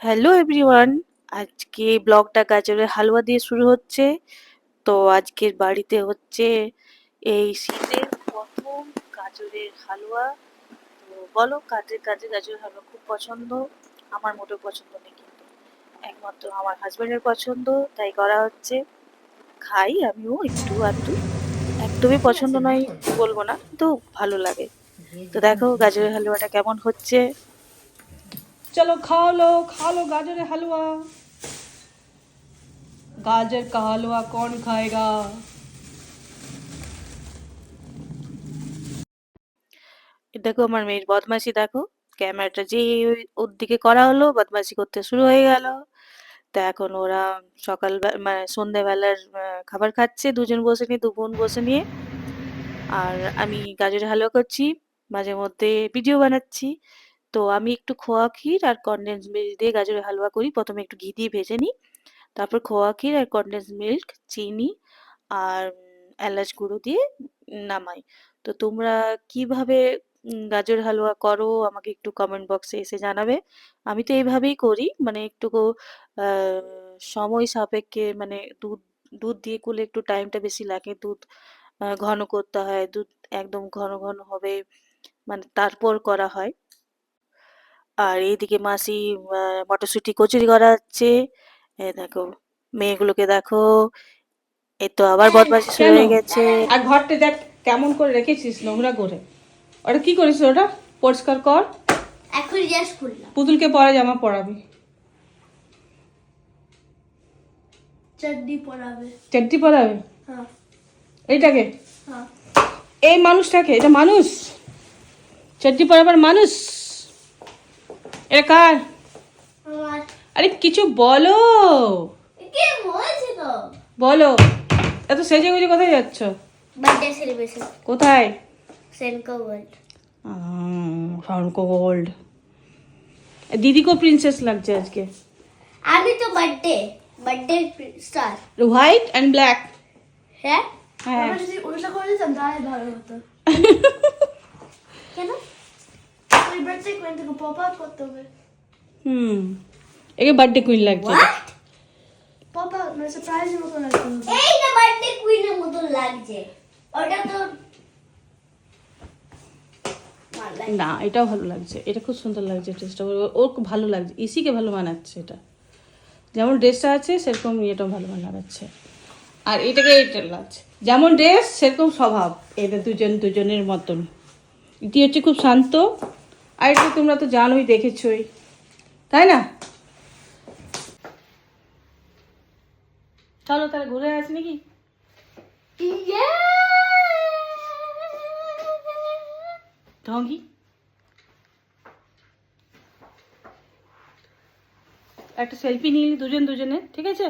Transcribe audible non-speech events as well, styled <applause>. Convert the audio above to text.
Hello everyone, আজকে ব্লগটা গাজরের হালুয়া দিয়ে শুরু হচ্ছে। তো আজকের বাড়িতে হচ্ছে এই শীতের প্রথম গাজরের হালুয়া। তো বলো কাজের কাজে গাজরের হালুয়া খুব পছন্দ? আমার মোটেও পছন্দ নেই কিন্তু। একমাত্র আমার হাজব্যান্ডের পছন্দ, তাই করা হচ্ছে। খাই আমিও একটু আধটু। একদমই পছন্দ নয় বলব না, কিন্তু ভালো লাগে। তো দেখো গাজরের হালুয়াটা কেমন হচ্ছে। चलो खा लो खा लो गाजर हलवा गाजर का हलवा कौन खाएगा এ দেখো আমার মেয়ের বদমাশি দেখো ক্যামেরাটা যে ওর দিকে করা হলো বদমাশি করতে শুরু হয়ে গেল তা এখন ওরা সকাল মানে সন্ধেবেলার আহ, খাবার খাচ্ছে দুজন বসে নিয়ে দু বোন বসে নিয়ে আর আমি গাজরের হালুয়া করছি মাঝে মধ্যে ভিডিও বানাচ্ছি তো আমি একটু খোয়া ক্ষীর আর কনডেন্স মিল্ক দিয়ে গাজরের হালুয়া করি। প্রথমে একটু ঘি দিয়ে ভেজে নিই। তারপর খোয়া ক্ষীর আর কনডেন্স মিল্ক চিনি আর এলাচ গুঁড়ো দিয়ে নামাই। তো তোমরা কীভাবে গাজর হালুয়া করো আমাকে একটু কমেন্ট বক্সে এসে জানাবে। আমি তো এইভাবেই করি। মানে একটু সময় সাপেক্ষে মানে দুধ দুধ দিয়ে করলে একটু টাইমটা বেশি লাগে। দুধ ঘন করতে হয়। দুধ একদম ঘন ঘন হবে। মানে তারপর করা হয়। আর এইদিকে মাসি মটরশুঁটি কচুরি করা হচ্ছে এই দেখো মেয়েগুলোকে দেখো এই তো আবার বদমাশি শুরু হয়ে গেছে। আর ঘরটা দেখ কেমন করে রেখেছিস নোংরা করে। ওটা কি করিস ওটা? পরিষ্কার কর। এখন জিজ্ঞেস করলাম পুতুলকে পরে জামা পরাবি। চাটনি পড়াবে চেড্ডি পরাবে? হ্যাঁ। এইটাকে? হ্যাঁ। এই মানুষটাকে এটা মানুষ? চেড্ডি পরাবার মানুষ? এটা কার? আরে কিছু বলো। কে বলছে তো? বলো। এত সেজে গুজে কোথায় যাচ্ছ? বার্থডে সেলিব্রেশন কোথায়? সেনকো ওয়ার্ল্ড গোল্ড দিদি কো প্রিন্সেস লাগছে আজকে। আমি তো birthday. Birthday star white and black হ্যাঁ? হ্যাঁ। যদি ওটা করে দিতাম তাহলে ভালো হতো। <laughs> কেন? বার্থডে কুইন থেকে পপ আউট করতে হবে। হুম। একে বার্থডে কুইন লাগছে। পপ আউট মানে সারপ্রাইজ মতো লাগছে। এইটা বার্থডে কুইনের মতো লাগছে। ওটা তো না এটাও ভালো লাগছে। এটা খুব সুন্দর লাগছে ড্রেসটা ওর খুব ভালো লাগছে। ইসিকে ভালো মানাচ্ছে এটা। যেমন ড্রেসটা আছে সেরকম এটাও ভালো মানাচ্ছে। আর এটাকে এটা লাগছে। যেমন ড্রেস সেরকম স্বভাব। এদের দুজন দুজনের মতন। ইতি হচ্ছে খুব শান্ত। আর এটা তোমরা তো জানোই দেখেছই। তাই না? চলো তাহলে ঘুরে আসি নাকি? ঢঙ্গি একটা সেলফি নিলি দুজন দুজনে ঠিক আছে?